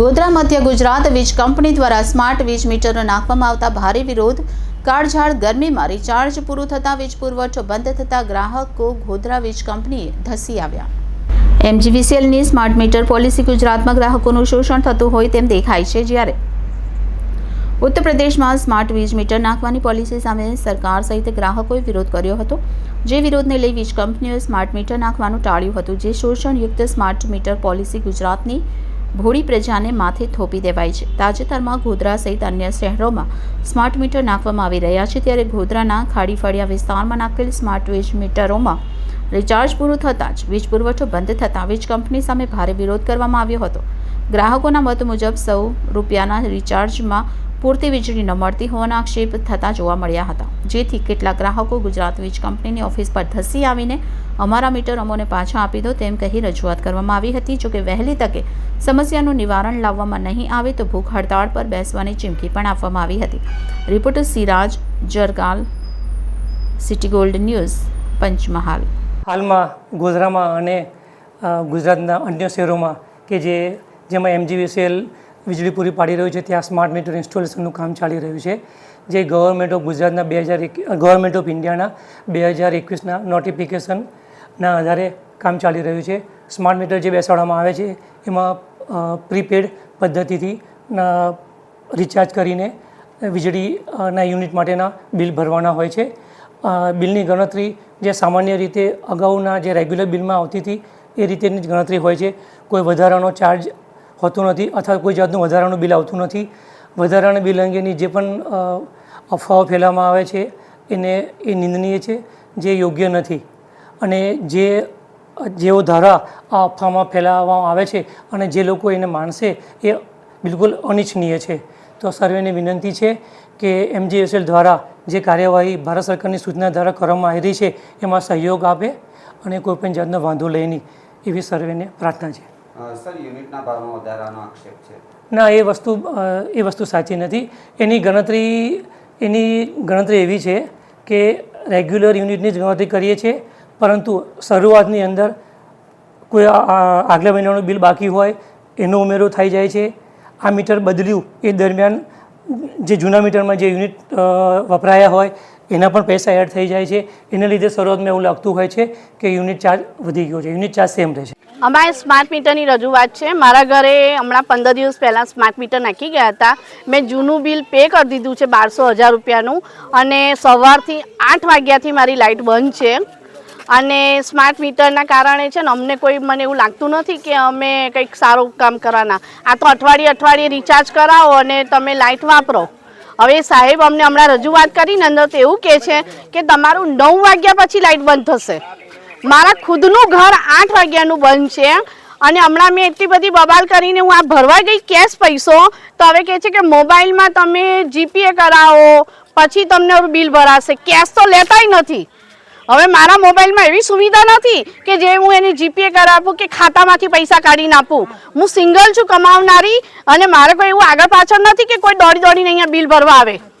ગોધરા મધ્ય ગુજરાત વીજ કંપની દ્વારા સ્માર્ટ વીજ મીટરો નાખવામાં આવતા ભારે વિરોધ. કાળઝાળ ગરમીમાં રિચાર્જ પૂરું થતાં વીજ પુરવઠો બંધ થતાં ગ્રાહકો ગોધરા વીજ કંપનીએ ધસી આવ્યા. એમજીવીસીએલની સ્માર્ટ મીટર પોલિસી ગુજરાતમાં ગ્રાહકોનું શોષણ થતું હોય તેમ દેખાય છે જ્યારે. ઉત્તર પ્રદેશમાં સ્માર્ટ વીજ મીટર નાખવાની પોલિસી સામે સરકાર સહિત ગ્રાહકોએ વિરોધ કર્યો હતો. જે વિરોધને લઈ વીજ કંપનીઓએ સ્માર્ટ મીટર નાખવાનું ટાળ્યું હતું. જે શોષણયુક્ત સ્માર્ટ મીટર પોલિસી ગુજરાતની ભોળી પ્રજાને માથે થોપી દેવાય છે. તાજેતરમાં ગોધરા સહિત અન્ય શહેરોમાં સ્માર્ટ મીટર નાખવામાં આવી રહ્યા છે. ત્યારે ગોધરાના ખાડીફળિયા વિસ્તારમાં નાખેલ સ્માર્ટ વીજ મીટરોમાં રિચાર્જ પૂરું થતાં જ વીજ પુરવઠો બંધ થતાં વીજ કંપની સામે ભારે વિરોધ કરવામાં આવ્યો હતો. ગ્રાહકોના મત મુજબ સૌ રૂપિયાના રિચાર્જમાં પૂરતી વીજળી ન મળતી હોવાના આક્ષેપ થતા જોવા મળ્યા હતા. જેથી કેટલાક ગ્રાહકો ગુજરાત વીજ કંપનીની ઓફિસ પર ધસી આવીને અમારા મીટર અમોને પાછા આપી દો તેમ કહી રજૂઆત કરવામાં આવી હતી. જોકે વહેલી તકે સમસ્યાનું નિવારણ લાવવામાં નહીં આવે તો ભૂખ હડતાળ પર બેસવાની ચીમકી પણ આપવામાં આવી હતી. Reporter Siraj Jargal, city gold news, Panchmahal. હાલમાં ગોધરામાં અને ગુજરાતના અન્ય શહેરોમાં કે જે, જેમાં એમજીવીસીએલ વીજળી પૂરી પાડી રહ્યું છે, ત્યાં સ્માર્ટ મીટર ઇન્સ્ટોલેશનનું કામ ચાલી રહ્યું છે. જે ગવર્મેન્ટ ઓફ ગુજરાતના બે હજાર ગવર્મેન્ટ ઓફ ઇન્ડિયાના બે હજાર એકવીસના નોટિફિકેશનના આધારે કામ ચાલી રહ્યું છે. સ્માર્ટ મીટર જે બેસાડવામાં આવે છે, એમાં પ્રીપેડ પદ્ધતિથી રિચાર્જ કરીને વીજળીના યુનિટ માટેના બિલ ભરવાના હોય છે. બિલની ગણતરી જે સામાન્ય રીતે અગાઉના જે રેગ્યુલર બિલમાં આવતી હતી, એ રીતેની જ ગણતરી હોય છે. કોઈ વધારાનો ચાર્જ હોતો નથી અથવા કોઈ જાતનું વધારાનું બિલ આવતું નથી. વધારાના બિલ અંગેની જે પણ અફવાઓ ફેલાવવામાં આવે છે, એને, એ નિંદનીય છે, જે યોગ્ય નથી. અને જે, જેઓ ધારા આ અફવામાં ફેલાવવામાં આવે છે અને જે લોકો એને માનશે એ બિલકુલ અનિચ્છનીય છે. તો સર્વેને વિનંતી છે કે એમજીએસએલ દ્વારા જે કાર્યવાહી ભારત સરકારની સૂચના દ્વારા કરવામાં આવી રહી છે, એમાં સહયોગ આપે અને કોઈપણ જાતનો વાંધો લે નહીં, એવી સર્વેને પ્રાર્થના છે. સર, યુનિટના ભાવમાં વધારાનો આક્ષેપ છે. ના, એ વસ્તુ એ વસ્તુ સાચી નથી. એની ગણતરી એની ગણતરી એવી છે કે રેગ્યુલર યુનિટની જ ગણતરી કરીએ છીએ, પરંતુ શરૂઆતની અંદર કોઈ આગલા મહિનાનું બિલ બાકી હોય, એનો ઉમેરો થઈ જાય છે. આ મીટર બદલ્યું, એ દરમિયાન જે જૂના મીટરમાં જે યુનિટ વપરાયા હોય, એના પણ પૈસા એડ થઈ જાય છે. એને લીધે શરૂઆતમાં એવું લાગતું હોય છે કે યુનિટ ચાર્જ વધી ગયો છે. યુનિટ ચાર્જ સેમ રહે છે અમારે સ્માર્ટ મીટરની રજૂઆત છે. મારા ઘરે હમણાં પંદર દિવસ પહેલાં સ્માર્ટ મીટર નાખી ગયા હતા. મેં જૂનું બિલ પે કરી દીધું છે બારસો હજાર રૂપિયાનું. અને સવારથી આઠ વાગ્યાથી મારી લાઇટ બંધ છે. અને સ્માર્ટ મીટરના કારણે છે ને અમને કોઈ મને એવું લાગતું નથી કે અમે કંઈક સારું કામ કરવાના. આ તો અઠવાડિયે અઠવાડિયે રિચાર્જ કરાવો અને તમે લાઇટ વાપરો. હવે સાહેબ અમને હમણાં રજૂઆત કરીને અંદર તો એવું કહે છે કે તમારું નવ વાગ્યા પછી લાઇટ બંધ થશે. મારા ખુદનું ઘર આઠ વાગ્યાનું બંધ છે અને હમણાં મેં એટલી બધી બબાલ કરીને હું આ ભરવા ગઈ કેશ પૈસો, તો હવે કહે છે કે મોબાઈલમાં તમે જીપીએ કરાવો, પછી તમને બિલ ભરાશે. કેશ તો લેતાય નથી. હવે મારા મોબાઈલમાં એવી સુવિધા નથી કે જે હું એને જીપીએ કરાવું કે ખાતામાંથી પૈસા કાઢીને આપું. હું સિંગલ છું કમાવનારી અને મારે કોઈ એવું આગળ પાછળ નથી કે કોઈ દોડી દોડીને અહીંયા બિલ ભરવા આવે.